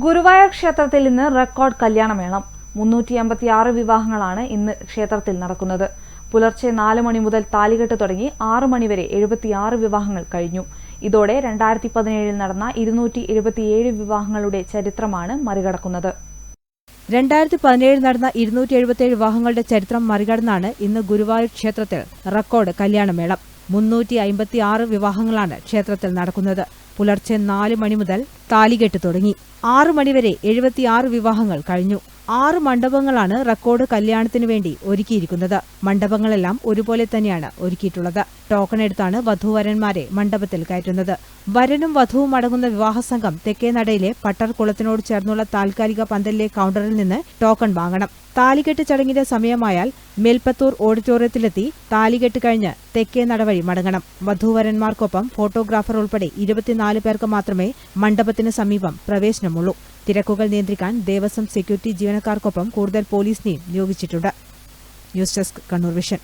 ഗുരുവായൂർ ക്ഷേത്രത്തിൽ ഇന്ന് റെക്കോർഡ് കല്യാണമേളം മുന്നൂറ്റി അമ്പത്തി ആറ് വിവാഹങ്ങളാണ് ഇന്ന് ക്ഷേത്രത്തിൽ നടക്കുന്നത്. പുലർച്ചെ നാല് മണി മുതൽ താലികെട്ട് തുടങ്ങി ആറ് മണിവരെ എഴുപത്തിയാറ് വിവാഹങ്ങൾ കഴിഞ്ഞു. ഇതോടെ രണ്ടായിരത്തി പതിനേഴിൽ നടന്ന ഇരുന്നൂറ്റി എഴുപത്തിയേഴ് വിവാഹങ്ങളുടെ ചരിത്രമാണ് മറികടക്കുന്നത്. രണ്ടായിരത്തി പതിനേഴിൽ നടന്ന ഇരുന്നൂറ്റി എഴുപത്തിയേഴ് വിവാഹങ്ങളുടെ ചരിത്രം മറികടന്നാണ് ഇന്ന് ഗുരുവായൂർ ക്ഷേത്രത്തിൽ റെക്കോർഡ് കല്യാണമേളം മുന്നൂറ്റി അമ്പത്തി ആറ് വിവാഹങ്ങളാണ് ക്ഷേത്രത്തിൽ നടക്കുന്നത്. പുലർച്ചെ നാല് മണി മുതൽ താലികെട്ട് തുടങ്ങി. ആറു മണിവരെ എഴുപത്തിയാറ് വിവാഹങ്ങൾ കഴിഞ്ഞു. ആറ് മണ്ഡപങ്ങളാണ് റെക്കോർഡ് കല്യാണത്തിനു വേണ്ടി ഒരുക്കിയിരിക്കുന്നത്. മണ്ഡപങ്ങളെല്ലാം ഒരുപോലെ തന്നെയാണ് ഒരുക്കിയിട്ടുള്ളത്. ടോക്കൺ എടുത്താണ് വധൂവരന്മാരെ മണ്ഡപത്തിൽ കയറ്റുന്നത്. വരനും വധുവും അടങ്ങുന്ന വിവാഹ തെക്കേനടയിലെ തെക്കേ നടയിലെ പട്ടർകുളത്തിനോട് ചേർന്നുള്ള താൽക്കാലിക പന്തലിലെ കൌണ്ടറിൽ നിന്ന് ടോക്കൺ വാങ്ങണം. താലികെട്ട് ചടങ്ങിന്റെ സമയമായാൽ മേൽപ്പത്തൂർ ഓഡിറ്റോറിയത്തിലെത്തി താലികെട്ട് കഴിഞ്ഞ് തെക്കേ നടവഴി മടങ്ങണം. വധൂവരന്മാർക്കൊപ്പം ഫോട്ടോഗ്രാഫർ ഉൾപ്പെടെ ഇരുപത്തിനാല് പേർക്ക് മാത്രമേ മണ്ഡപത്തിന് സമീപം പ്രവേശനമുള്ളൂ. തിരക്കുകൾ നിയന്ത്രിക്കാൻ ദേവസ്വം സെക്യൂരിറ്റി ജീവനക്കാർക്കൊപ്പം കൂടുതൽ പോലീസിനെയും നിയോഗിച്ചിട്ടുണ്ട്. News desk Kannur vision.